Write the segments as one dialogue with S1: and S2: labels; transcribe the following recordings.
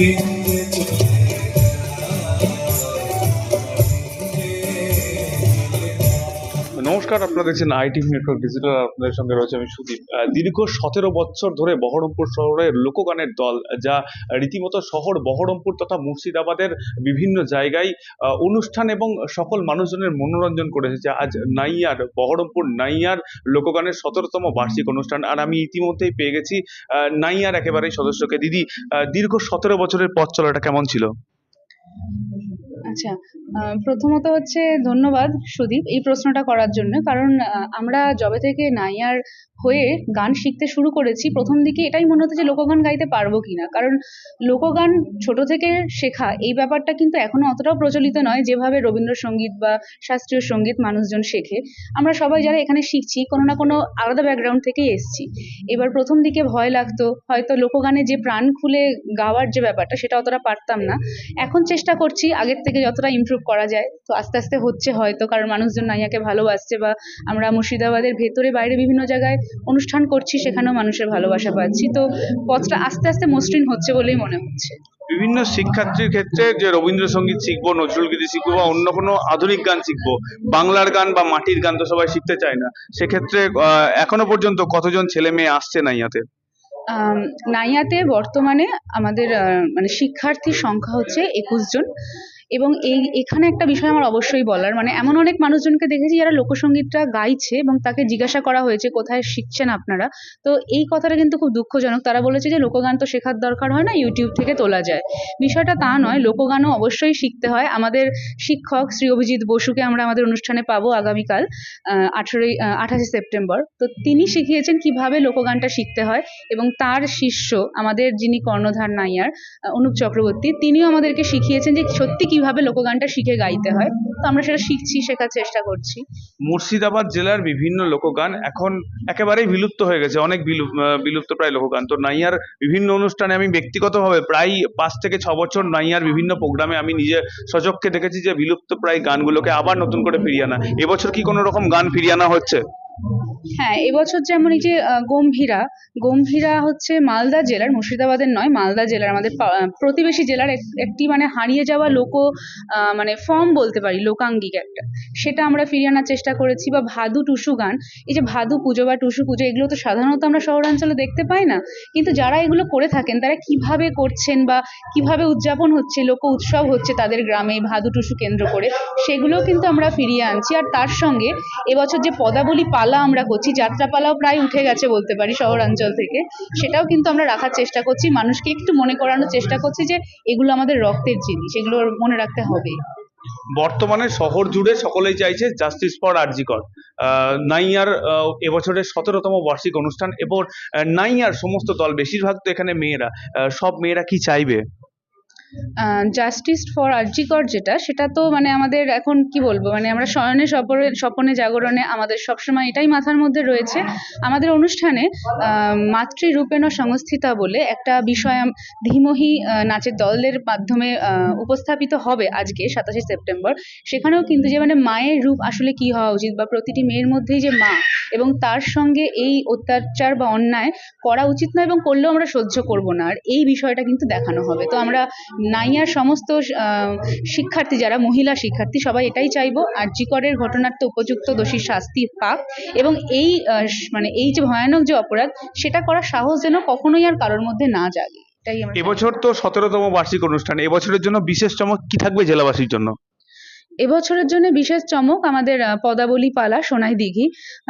S1: sorrir নমস্কার, আপনারা দেখছেন আইটি নেটওয়ার্ক ডিজিটাল আপনাদের সঙ্গে রয়েছে আমি সুদীপ। দীর্ঘ সতেরো বছর ধরে বহরমপুর শহরের লোকগানের দল, যা রীতিমতো শহর বহরমপুর তথা মুর্শিদাবাদের বিভিন্ন জায়গায় অনুষ্ঠান এবং সকল মানুষজনের মনোরঞ্জন করে এসেছে। আজ নাইয়ার, বহরমপুর নাইয়ার লোকগানের সতেরোতম বার্ষিক অনুষ্ঠান। আর আমি ইতিমধ্যেই পেয়ে গেছি নাইয়ার একেবারেই সদস্যকে। দিদি দীর্ঘ সতেরো বছরের পথ চলাটা কেমন ছিল?
S2: আচ্ছা প্রথমত হচ্ছে ধন্যবাদ সুদীপ এই প্রশ্নটা করার জন্য। কারণ আমরা যবে থেকে নাইয়ার হয়ে গান শিখতে শুরু করেছি, প্রথম দিকে এটাই মনে হতো যে লোকগান গাইতে পারব কি না কারণ লোকগান ছোট থেকে শেখা এই ব্যাপারটা কিন্তু এখনও অতটাও প্রচলিত নয়, যেভাবে রবীন্দ্রসঙ্গীত বা শাস্ত্রীয় সংগীত মানুষজন শেখে। আমরা সবাই যারা এখানে শিখছি, কোনো না কোনো আলাদা ব্যাকগ্রাউন্ড থেকেই এসেছি। এবার প্রথম দিকে ভয় লাগতো, হয়তো লোকগানে যে প্রাণ খুলে গাওয়ার যে ব্যাপারটা, সেটা অতটা পারতাম না। এখন চেষ্টা করছি আগের থেকে যতটা ইমপ্রুভ করা যায়। তো আস্তে আস্তে হচ্ছে হয়তো, কারণ মানুষজন নাইয়াকে ভালোবাসছে বা আমরা মুর্শিদাবাদের ভেতরে বাইরে বিভিন্ন জায়গায় অনুষ্ঠান করছি সেখানেও মানুষের ভালোবাসা পাচ্ছি। তো পথটা আস্তে আস্তে মসৃণ হচ্ছে বলেই মনে হচ্ছে।
S1: বিভিন্ন শিক্ষার্থীর ক্ষেত্রে যে রবীন্দ্রসঙ্গীত শিখব নজরুল গীতি শিখব বা অন্য কোনো আধুনিক গান শিখব বাংলার গান বা মাটির গান তো সবাই শিখতে চায় না। সেক্ষেত্রে এখনও পর্যন্ত কতজন ছেলে মেয়ে আসছে না ইয়াতে
S2: নাইয়াতে বর্তমানে আমাদের মানে শিক্ষার্থীর সংখ্যা হচ্ছে একুশ জন। এবং এই, এখানে একটা বিষয় আমার অবশ্যই বলার মানে এমন অনেক মানুষজনকে দেখেছি যারা লোকসঙ্গীতটা গাইছে এবং তাকে জিজ্ঞাসা করা হয়েছে, কোথায় শিখছেন আপনারা? তো এই কথাটা কিন্তু খুব দুঃখজনক। তারা বলেছে যে লোকগান তো শেখার দরকার হয় না ইউটিউব থেকে তোলা যায়। বিষয়টা তা নয়, লোকগানও অবশ্যই শিখতে হয়। আমাদের শিক্ষক শ্রী অভিজিৎ বসুকে আমরা আমাদের অনুষ্ঠানে পাবো আগামীকাল আঠেরোই আঠাশে সেপ্টেম্বর। তো তিনি শিখিয়েছেন কীভাবে লোকগানটা শিখতে হয় এবং তার শিষ্য আমাদের যিনি কর্ণধার নাইয়ার অনুপ চক্রবর্তী, তিনিও আমাদেরকে শিখিয়েছেন যে সত্যি কীভাবে লোকগানটা শিখে গাইতে হয়, তো আমরা সেটা শিখছি, শেখার চেষ্টা করছি।
S1: মুর্শিদাবাদ জেলার বিভিন্ন লোকগান এখন একেবারেই বিলুপ্ত হয়ে গেছে, অনেক বিলুপ্ত প্রায় লোকগান। তো নাইয়ার বিভিন্ন অনুষ্ঠানে আমি ব্যক্তিগতভাবে প্রায় পাঁচ থেকে ছ বছর নাইয়ার বিভিন্ন প্রোগ্রামে আমি নিজে সচক্ষে দেখেছি যে বিলুপ্ত প্রায় গানগুলোকে আবার নতুন করে ফিরিয়ে আনা। এবছর কি কোনো রকম গান ফিরিয়ে আনা হচ্ছে?
S2: হ্যাঁ এবছর যেমন এই যে গম্ভীরা গম্ভীরা হচ্ছে মালদা জেলার, মুর্শিদাবাদের নয়, মালদা জেলার আমাদের প্রতিবেশী জেলার এক- একটি মানে হারিয়ে যাওয়া লোক মানে ফর্ম বলতে পারি, লোকাঙ্গিক একটা। সেটা আমরা ফিরিয়ে আনার চেষ্টা করেছি, বা ভাদু টুসু গান, এই যে ভাদু পুজো বা টুসু পুজো, এগুলো তো সাধারণত আমরা শহরাঞ্চলে দেখতে পাই না, কিন্তু যারা এগুলো করে থাকেন, তারা কীভাবে করছেন বা কীভাবে উদযাপন হচ্ছে, লোক উৎসব হচ্ছে তাদের গ্রামে ভাদু টুসু কেন্দ্র করে, সেগুলো কিন্তু আমরা ফিরিয়ে আনছি। আর তার সঙ্গে এবছর যে পদাবলী পালা আমরা করছি যাত্রাপালাও প্রায় উঠে গেছে বলতে পারি শহরাঞ্চল থেকে। সেটাও কিন্তু আমরা রাখার চেষ্টা করছি, মানুষকে একটু মনে করানোর চেষ্টা করছি যে এগুলো আমাদের রক্তের জিনিস, এগুলো মনে রাখতে হবে।
S1: বর্তমানে শহর জুড়ে সকলেই চাইছে জাস্টিস ফর আরজিকর নাইয়ার এবছরের সতেরোতম বার্ষিক অনুষ্ঠান, এবং নাইয়ার সমস্ত দল, বেশিরভাগ তো এখানে মেয়েরা। সব মেয়েরা কি চাইবে?
S2: জাস্টিস ফর আরজিকর যেটা, সেটা তো মানে আমাদের এখন কি বলব মানে আমরা শয়নে স্বপনে স্বপনে জাগরণে আমাদের সবসময় এটাই মাথার মধ্যে রয়েছে। আমাদের অনুষ্ঠানে মাতৃরূপেণ সংস্থিতা বলে একটা বিষয় ধীমহি নাচের দলের মাধ্যমে উপস্থাপিত হবে আজকে, সাতাশে সেপ্টেম্বর। সেখানেও কিন্তু যে মানে মায়ের রূপ আসলে কি হওয়া উচিত বা প্রতিটি মেয়ের মধ্যেই যে মা, এবং তার সঙ্গে এই অত্যাচার বা অন্যায় করা উচিত নয় এবং করলেও আমরা সহ্য করব না। আর এই বিষয়টা কিন্তু দেখানো হবে। তো আমরা নাইয়ার সমস্ত শিক্ষার্থী যারা, মহিলা শিক্ষার্থী, সবাই এটাই চাইব, আর জিকরের ঘটনার তো উপযুক্ত দোষী শাস্তি পাক। এবং এই মানে এই যে ভয়ানক যে অপরাধ, সেটা করার সাহস যেন কখনোই আর কারোর মধ্যে না জাগে।
S1: এবছর তো সতেরোতম বার্ষিক অনুষ্ঠান। এবছরের জন্য বিশেষ চমক কি থাকবে জেলাবাসীর জন্য?
S2: এবছরের জন্য বিশেষ চমক আমাদের পদাবলী পালা সোনাই দিঘি।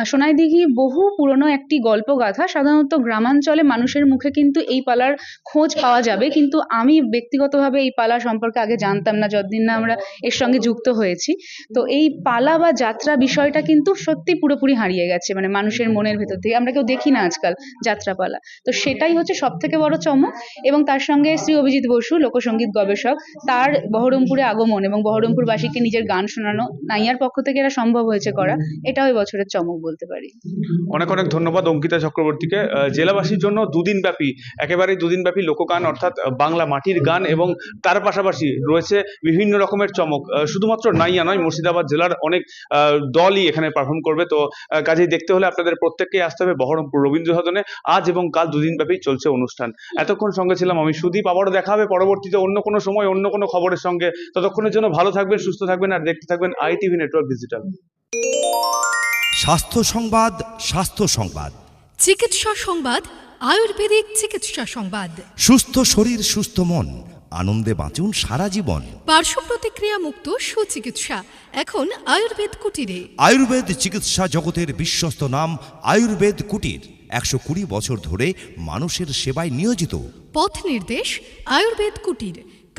S2: সোনাই দিঘি বহু পুরনো একটি গল্পগাথা। সাধারণত গ্রামাঞ্চলে মানুষের মুখে কিন্তু এই পালার খোঁজ পাওয়া যাবে। কিন্তু আমি ব্যক্তিগতভাবে এই পালা সম্পর্কে আগে জানতাম না, যতদিন না আমরা এর সঙ্গে যুক্ত হয়েছি। তো এই পালা বা যাত্রা বিষয়টা কিন্তু সত্যি পুরোপুরি হারিয়ে গেছে মানে মানুষের মনের ভেতর থেকে। আমরা কেউ দেখি না আজকাল যাত্রাপালা। তো সেটাই হচ্ছে সব থেকে বড় চমক। এবং তার সঙ্গে শ্রী অভিজিৎ বসু লোকসঙ্গীত গবেষক, তার বহরমপুরে আগমন এবং বহরমপুরবাসীকে নিজের নিজের গান শোনানো নাইয়ার পক্ষ থেকে এটা সম্ভব হয়েছে করা, এটাও বছরের চমক বলতে পারি।
S1: অনেক অনেক ধন্যবাদ অঙ্কিতা চক্রবর্তীকে। জেলাবাসীর জন্য দুদিন ব্যাপী একেবারে দুদিন ব্যাপী লোকগান অর্থাৎ বাংলা মাটির গান এবং তার পাশাপাশি রয়েছে বিভিন্ন রকমের চমক। শুধুমাত্র নাইয়া নয়, মুর্শিদাবাদ জেলার অনেক দলই এখানে পারফর্ম করবে। তো কাজেই দেখতে হলে আপনাদের প্রত্যেককেই আসতে হবে বহরমপুর রবীন্দ্র সদনে আজ এবং কাল দুদিন ব্যাপী চলছে অনুষ্ঠান। এতক্ষণ সঙ্গে ছিলাম আমি সুদীপ। আবারও দেখা হবে পরবর্তীতে অন্য কোনো সময়, অন্য কোনো খবরের সঙ্গে। ততক্ষণের জন্য ভালো থাকবেন, সুস্থ থাকবেন। আর দেখতে থাকবেন আইটিভি নেটওয়ার্ক ডিজিটাল।
S3: স্বাস্থ্য সংবাদ স্বাস্থ্য সংবাদ।
S4: চিকিৎসা সংবাদ আয়ুর্বেদিক চিকিৎসা সংবাদ।
S3: সুস্থ শরীর সুস্থ মন। আনন্দে বাঁচুন সারা জীবন।
S4: পার্শ্ব প্রতিক্রিয়া মুক্ত সুচিকিৎসা। এখন আয়ুর্বেদ কুটিরে।
S3: আয়ুর্বেদ চিকিৎসা জগতের বিশ্বস্ত নাম আয়ুর্বেদ কুটির। একশো কুড়ি বছর ধরে মানুষের সেবায় নিয়োজিত।
S4: পথ নির্দেশ আয়ুর্বেদ কুটির।